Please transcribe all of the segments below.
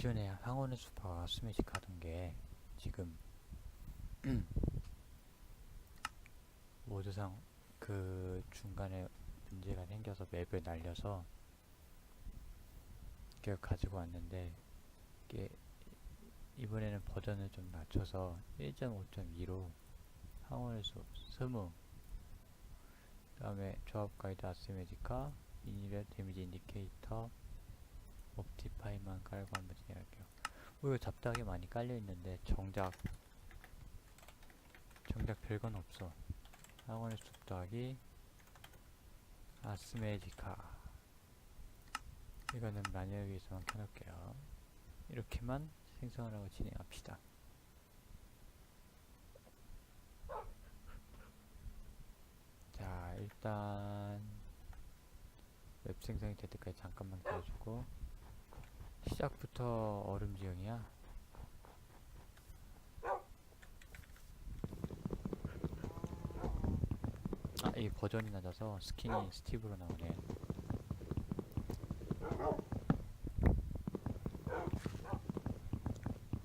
기존에 수파가 스매시 가던 게 지금 모드상 그 중간에 문제가 생겨서 맵을 날려서 이걸 가지고 왔는데 이게 이번에는 버전을 좀 낮춰서 1.5.2로 항원의 수 스무 그 다음에 조합 가이드 아스메디카 미니별 데미지 인디케이터 옵티파이만 깔고 한번 진행할게요. 뭐 이거 잡다하게 많이 깔려 있는데 정작 정작 별건 없어. 학원의 숲 더하기 아스메디카 이거는 마녀에 위해서만 켜놓을게요. 이렇게만 생성을 하고 진행합시다. 자 일단 웹 생성이 될 때까지 잠깐만 기다려주고 시작부터 얼음 지형이야. 아, 이 버전이 낮아서 스킨이 스티브로 나오네.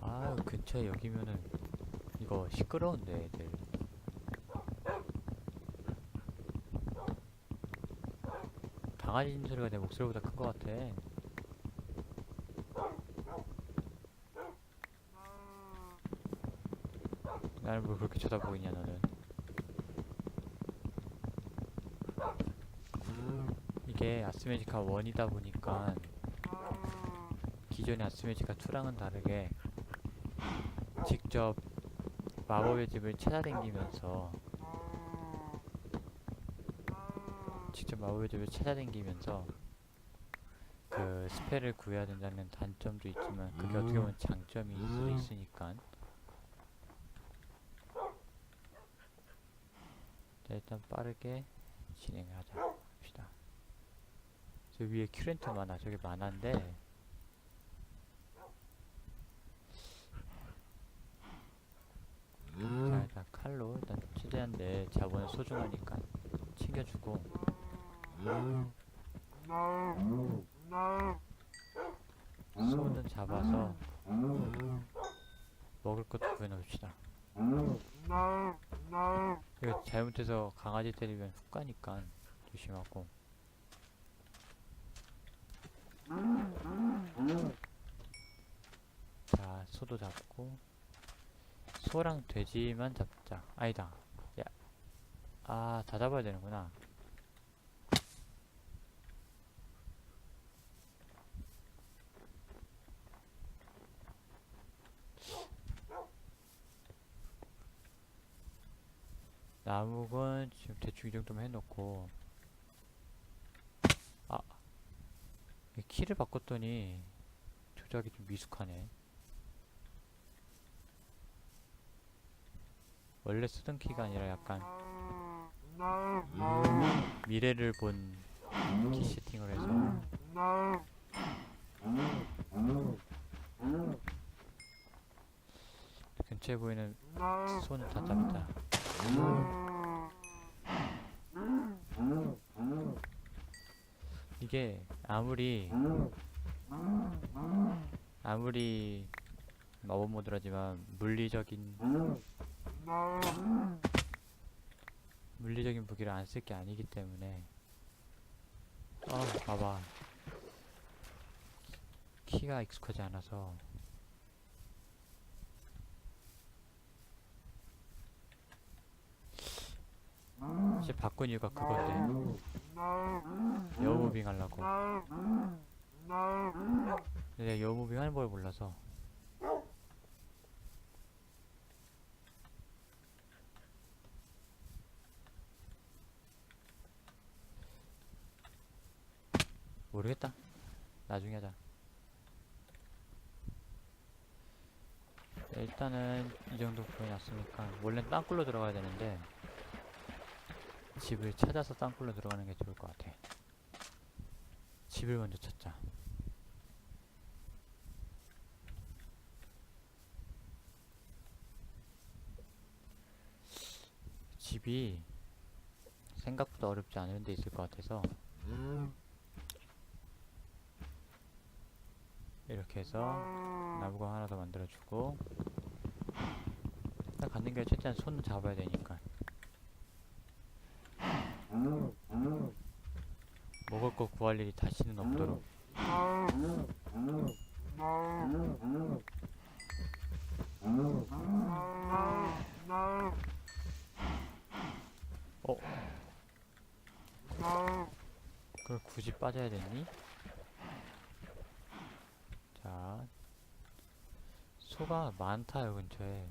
아, 근처에 여기면은 이거 시끄러운데 애들. 강아지 소리가 내 목소리보다 큰 것 같아. 나를 뭘 그렇게 쳐다보고 있냐 너는. 이게 아스메지카 1이다 보니까 기존의 아스메지카 2랑은 다르게 직접 마법의 집을 찾아다니면서 직접 마법의 집을 찾아다니면서 그 스펠을 구해야 된다는 단점도 있지만 그게 어떻게 보면 장점이 수도 있으니까 자 일단 빠르게 진행을 하자 합시다. 저 위에 큐렌트 많아 저게 많은데 자 일단 칼로 일단 최대한 내 자본은 소중하니까 챙겨주고. 소는 잡아서 먹을 것도 구해놓읍시다 이거 잘못해서 강아지 때리면 훅 가니까 조심하고. 자 소도 잡고. 소랑 돼지만 잡자. 아니다. 야 아 다 잡아야 되는구나 나무건 지금 대충 이 정도만 해놓고. 아. 이 키를 바꿨더니 조작이 좀 미숙하네. 원래 쓰던 키가 아니라 약간 미래를 본 키 세팅을 해서. 근처에 보이는 손은 다 잡자 이게 아무리 아무리 마법 모드라지만 물리적인 물리적인 무기를 안 쓸 게 아니기 때문에 아 봐봐. 키가 익숙하지 않아서 이제 바꾼 이유가 그건데? 여우무빙 하려고. 근데 내가 여우무빙 하는 걸 몰라서. 모르겠다. 나중에 하자. 네, 일단은 이 정도 보여놨으니까 원래는 땅굴로 들어가야 되는데 집을 찾아서 땅굴로 들어가는 게 좋을 것 같아. 집을 먼저 찾자. 집이 생각보다 어렵지 않은 데 있을 것 같아서 이렇게 해서 나무가 하나 더 만들어주고 딱 가는 게 최대한 손은 잡아야 되니까 먹을 거 구할 일이 다시는 없도록 어? 그걸 굳이 빠져야 되니? 자 소가 많다 요 근처에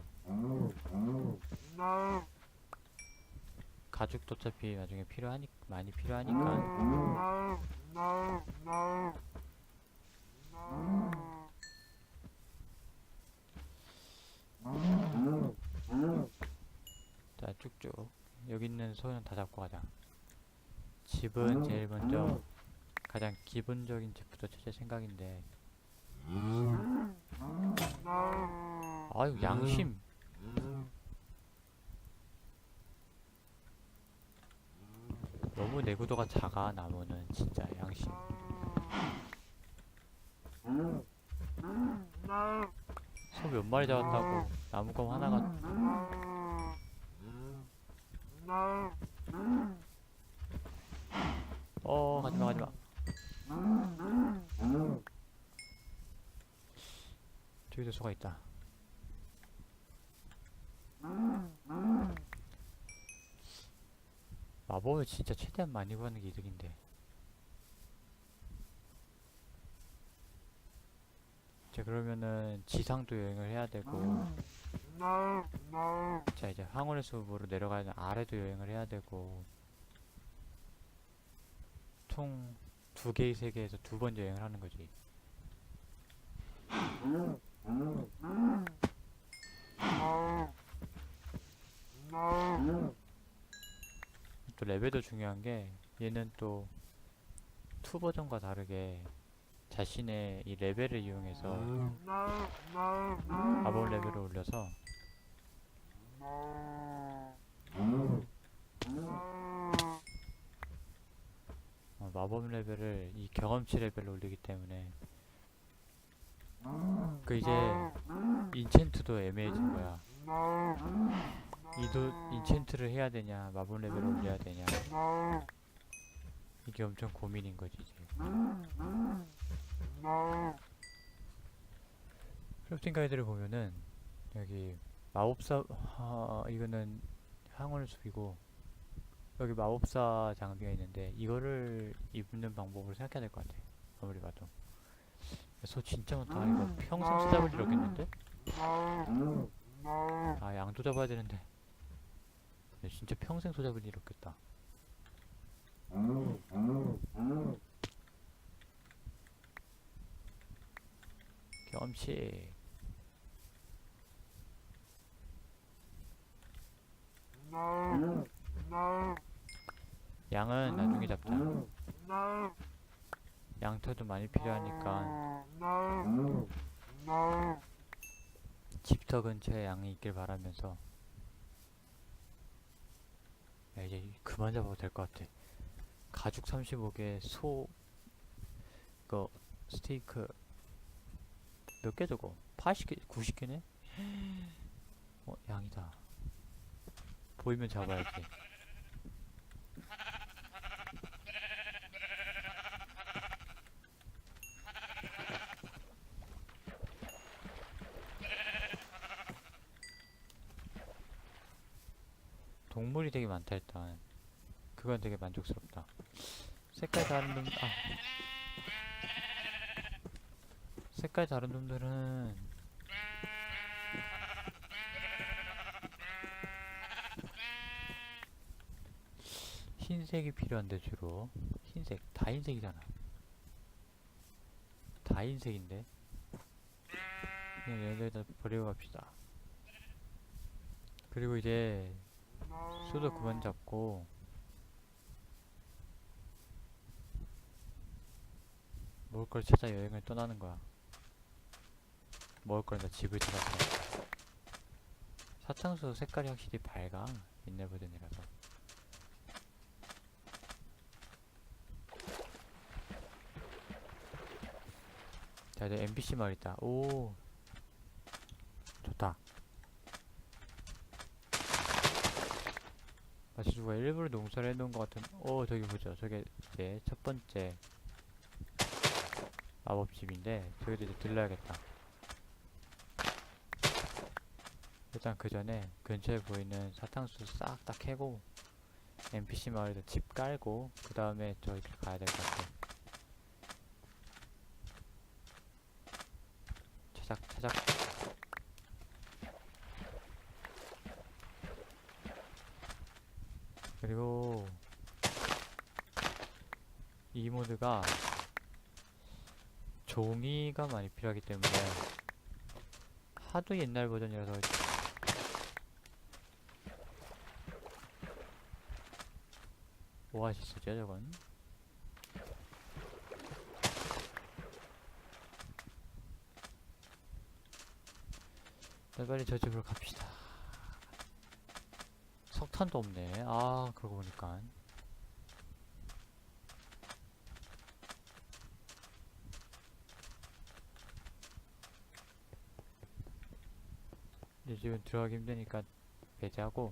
가죽도 어차피 나중에 필요하니 많이 필요하니까. 자 쭉쭉. 여기 있는 소는 다 잡고 가자. 집은 제일 먼저 가장 기본적인 집부터 찾을 생각인데. 아유 양심 너무 내구도가 작아 나무는 진짜 양심. 소 몇 마리 잡았다고 나무검 하나가 어 가지마 가지마. 저기도 소가 있다 마법을 진짜 최대한 많이 구하는 게 이득인데. 자 그러면은 지상도 여행을 해야 되고. 자 이제 황홀의 숲으로 내려가는 아래도 여행을 해야 되고. 총 두 개의 세계에서 두 번 여행을 하는 거지 또 레벨도 중요한 게 얘는 또투 버전과 다르게 자신의 이 레벨을 이용해서 마법 레벨을 올려서 어, 마법 레벨을 이 경험치 레벨로 올리기 때문에 그 이제 인챈트도 애매해진 거야 이도 인챈트를 해야 되냐 마법 레벨을 올려야 되냐. 이게 엄청 고민인 거지 이제 크래프팅 가이드를 보면은 여기 마법사 아, 이거는 항월 숲이고 여기 마법사 장비가 있는데 이거를 입는 방법을 생각해야 될 것 같아 아무리 봐도. 소 진짜 많다. 이거 평생 찾아볼 일 없겠는데? 아 양도 잡아야 되는데. 야, 진짜 평생 소 잡을 일 없겠다. 경험치. 양은 나중에 잡자. 양털도 많이 필요하니까. 집터 근처에 양이 있길 바라면서 야, 이제 그만 잡아도 될 것 같아. 가죽 35개 소 이거 스테이크 몇 개 저거? 80개 90개네? 어 양이다. 보이면 잡아야지 많다 일단 그건 되게 만족스럽다. 색깔 다른 놈 아. 색깔 다른 놈들은 흰색이 필요한데 주로. 흰색. 다 흰색이잖아. 다 흰색인데. 그냥 얘네들 버리고 갑시다. 그리고 이제 소도 그만 잡고 먹을 걸 찾아 여행을 떠나는 거야. 먹을 걸나 집을 찾았어. 사탕수수 색깔이 확실히 밝아. 옛날 버전이라서. 자, 이제 NPC 마을 있다. 오. 좋다. 마치 누가 일부러 농사를 해놓은 것 같은, 오, 저기 보죠. 저게 이제 첫 번째 마법집인데, 저기도 이제 들러야겠다. 일단 그 전에 근처에 보이는 사탕수 싹 다 캐고, NPC 마을에도 집 깔고, 그 다음에 저기 가야 될 것 같아. 차작, 차작. 그리고 이 모드가 종이가 많이 필요하기 때문에 하도 옛날 버전이라서 오아시스죠 저건? 네, 빨리 저 집으로 갑시다. 석탄도 없네. 아 그러고 보니까 지금 들어가기 힘드니까 배제하고.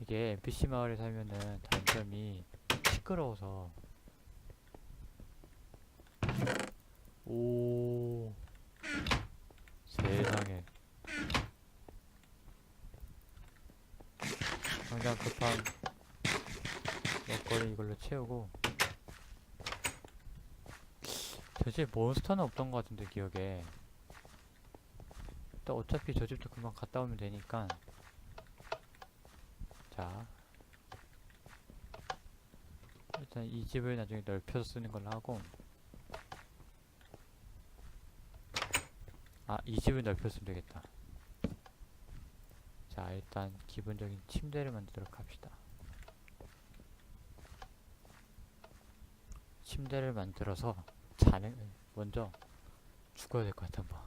이게 NPC 마을에 살면은 단점이 시끄러워서. 오. 세상에. 당장 급한 먹거리 이걸로 채우고 저집 몬스터는 없던 것 같은데 기억에. 일단 어차피 저 집도 금방 갔다 오면 되니까. 자. 일단 이 집을 나중에 넓혀서 쓰는 걸로 하고. 아 이 집을 쓰면 되겠다. 자 일단 기본적인 침대를 만들도록 합시다. 침대를 만들어서 자는 먼저 죽어야 될 것 같아 뭐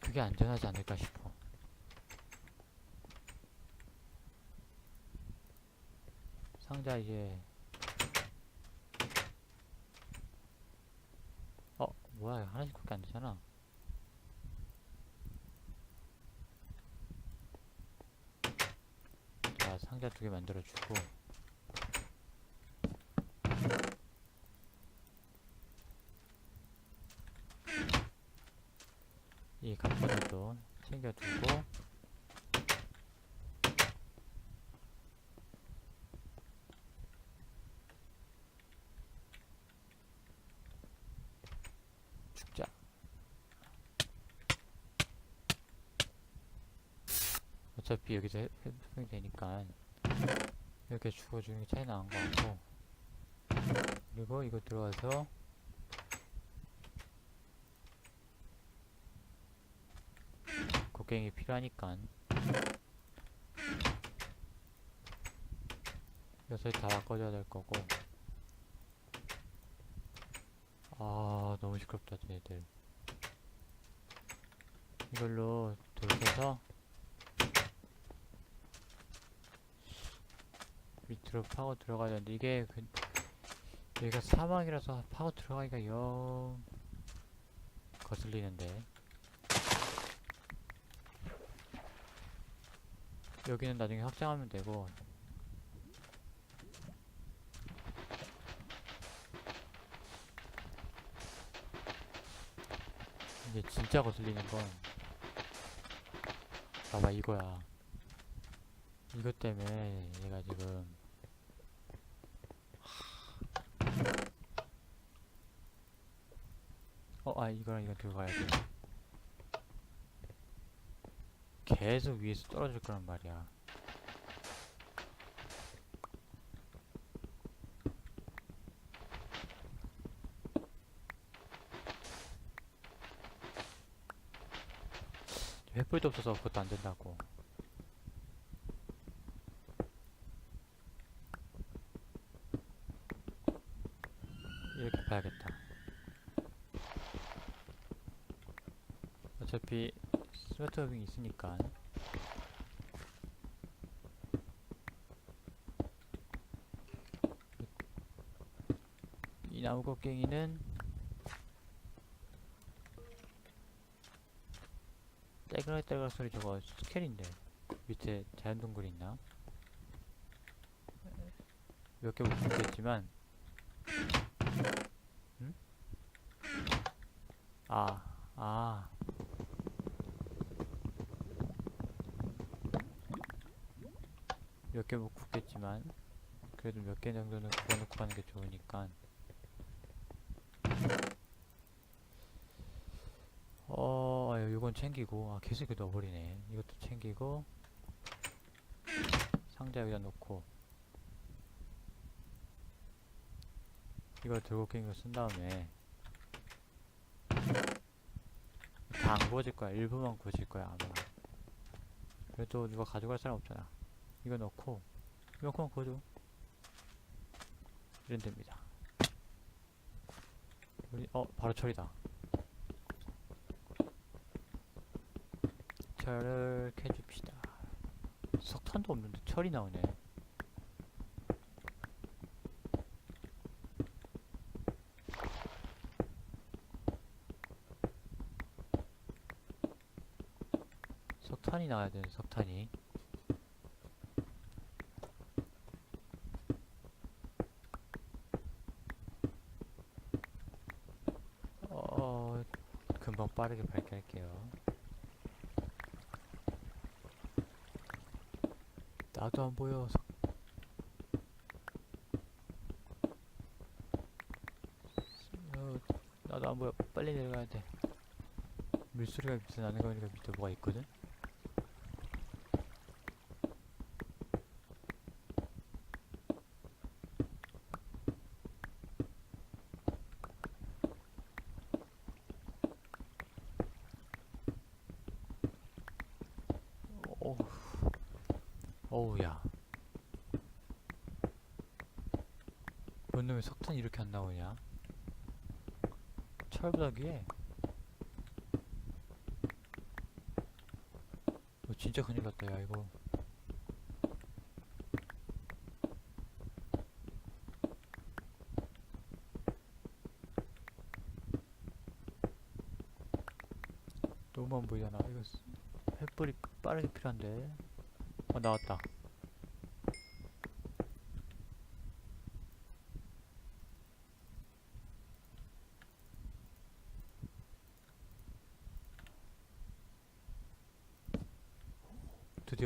그게 안전하지 않을까 싶어. 상자 이제. 어 뭐야 하나씩 그렇게 안 되잖아. 자 상자 두 개 만들어 주고 이 갑바들도 챙겨두고 죽자 어차피 여기서 해- 해동이 되니까 이렇게 죽어주는 게 차이 나는 거 같고. 그리고 이거 들어와서 곡괭이 필요하니까 녀석이 다 바꿔줘야 될 거고. 아 너무 시끄럽다 쟤들. 이걸로 돌려서 밑으로 파고 들어가야 되는데 이게 그, 여기가 사막이라서 파고 들어가기가 영 거슬리는데. 여기는 나중에 확장하면 되고. 이게 진짜 거슬리는 건 봐봐 이거야. 이것 때문에 얘가 지금 어, 아 이거랑 이거 들어가야 돼. 계속 위에서 떨어질 거란 말이야. 횃불도 없어서 그것도 안 된다고. 이렇게 봐야겠다 어차피 스웨터빙 있으니까 이 나무 곡괭이는 떼그락떼그락 소리 저거 스켈인데 밑에 자연 동굴 있나? 몇 개못 보겠지만 응? 아, 아 몇 개 못 굽겠지만 그래도 몇 개 정도는 구워놓고 가는 게 좋으니까. 어, 아, 이건 챙기고. 아 계속 넣어버리네. 이것도 챙기고 상자 여기다 놓고 이거 들고 낀거 쓴 다음에 다 안 구워질 거야. 일부만 구워질 거야 아마. 그래도 누가 가져갈 사람 없잖아 이거 넣고 이만큼만 구워줘. 이런 됩니다. 우리 어 바로 철이다. 철을 캐줍시다. 석탄도 없는데 철이 나오네. 석탄이 나와야 되는 석탄이 어 금방 빠르게 발견할게요. 나도 안 보여 석- 어, 나도 안 보여. 빨리 내려가야 돼. 물소리가 밑에 나는 거니까 밑에 뭐가 있거든 어우, 어우야. 뭔 놈의 석탄이 이렇게 안 나오냐? 철부다기에. 어, 진짜 큰일 났다, 야, 이거. 너무 안 보이잖아. 이거 쓰- 횃불이 빠르게 필요한데. 어, 나왔다.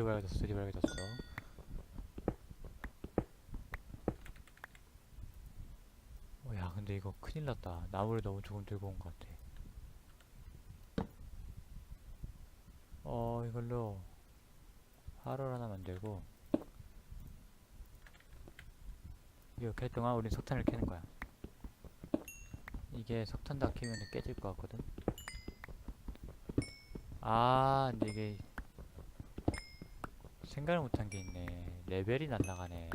밝아졌어, 드디어 밝아졌어. 어, 야, 근데 이거 큰일 났다. 나무를 너무 조금 들고 온 것 같아. 어, 이걸로 화로를 하나 만들고 이렇게 할 동안 우린 석탄을 캐는 거야. 이게 석탄 다 캐면 깨질 것 같거든. 아, 근데 이게 생각을 못한 게 있네. 레벨이 날라가네.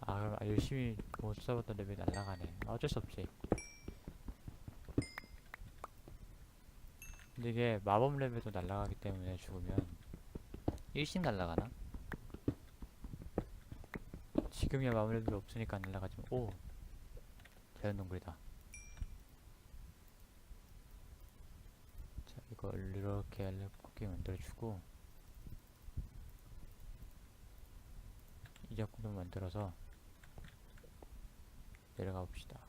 아, 그럼 아, 열심히 못 써봤던 레벨이 날라가네. 아, 어쩔 수 없지. 근데 이게 마법 레벨도 날라가기 때문에 죽으면 일씩 날라가나? 지금이야 마법 레벨이 없으니까 안 날라가지만 오! 자연동굴이다 자 이렇게 알렵게 만들어주고 이 작품도 만들어서 내려가 봅시다.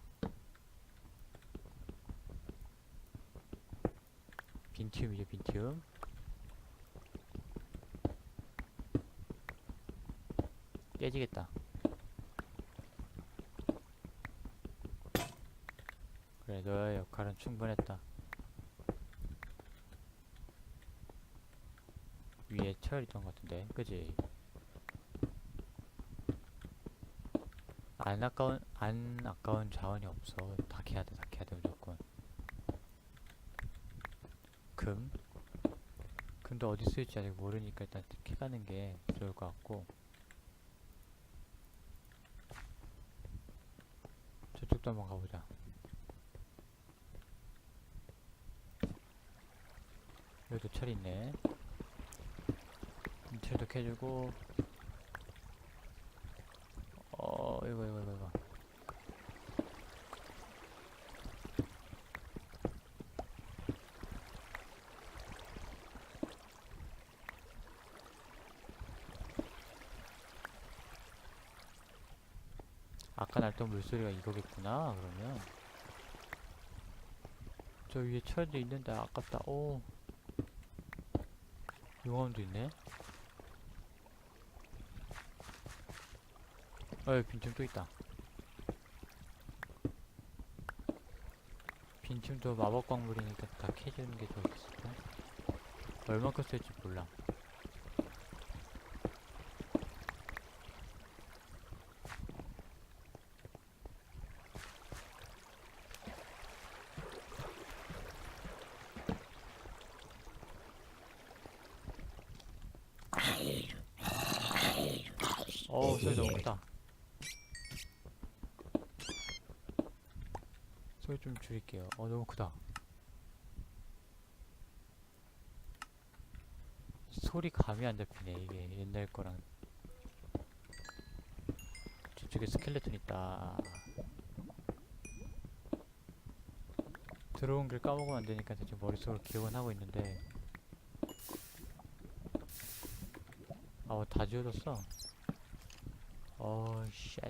빈티움이죠 빈티움 깨지겠다. 그래 너의 역할은 충분했다 위에 철 있던 것 같은데. 그지? 안 아까운 안 아까운 자원이 없어. 다 캐야 돼다 캐야 돼 무조건. 금? 금도 어디 쓰일지 아직 모르니까 일단 캐가는 게 좋을 것 같고. 저쪽도 한번 가보자. 여기도 철 있네 이 철도 캐주고 이거 이거 이거 이거. 아까 날던 물소리가 이거겠구나 그러면. 저 위에 철도 있는데 아깝다. 오. 용암도 있네 어이 빈틈 또 있다 빈틈도 마법 광물이니까 다 캐주는 게 좋겠을까? 얼마큼 쓸지 몰라 어우 소리 너무 크다 소리 좀 줄일게요 어 너무 크다 소리 안 잡히네 이게 옛날 거랑 저쪽에 스켈레톤 있다 들어온 길 까먹으면 안 되니까 지금 머릿속으로 기억은 하고 있는데 아우 다 지워졌어 어, 쉣.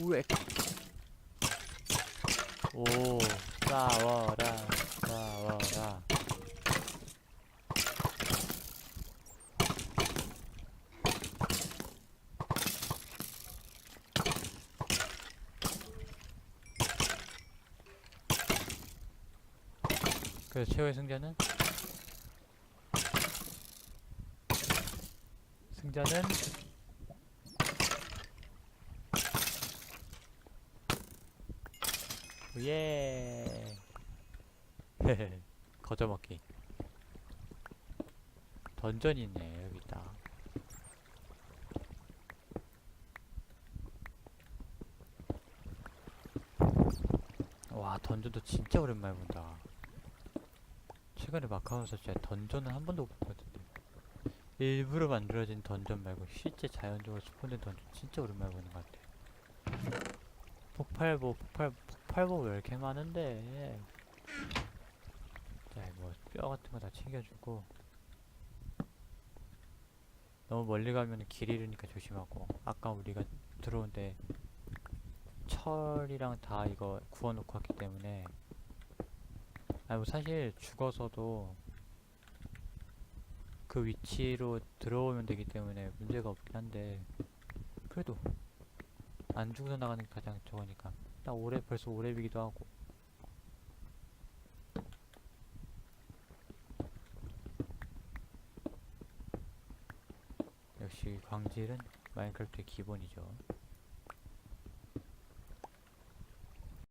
우엑. 오, 싸워라, 싸워라. 그래서 최후의 승자는? 승자는? 예. 거저먹기. 던전이 있네 여기 있다. 와 던전도 진짜 오랜만에 본다 최근에 마카오에서 진짜 던전은 한 번도 못 봤거든요 일부러 만들어진 던전 말고 실제 자연적으로 스폰된 던전 진짜 오랜만에 보는 것 같아. 폭발보, 폭발, 폭발보 왜 이렇게 많은데? 자, 뭐, 뼈 같은 거 다 챙겨주고. 너무 멀리 가면 길 잃으니까 조심하고. 아까 우리가 들어온데 철이랑 다 이거 구워놓고 왔기 때문에. 아니, 뭐 사실 죽어서도 그 위치로 들어오면 되기 때문에 문제가 없긴 한데 그래도 안 죽어서 나가는 게 가장 좋으니까. 딱 오래 벌써 오래비기도 하고. 역시 광질은 마인크래프트의 기본이죠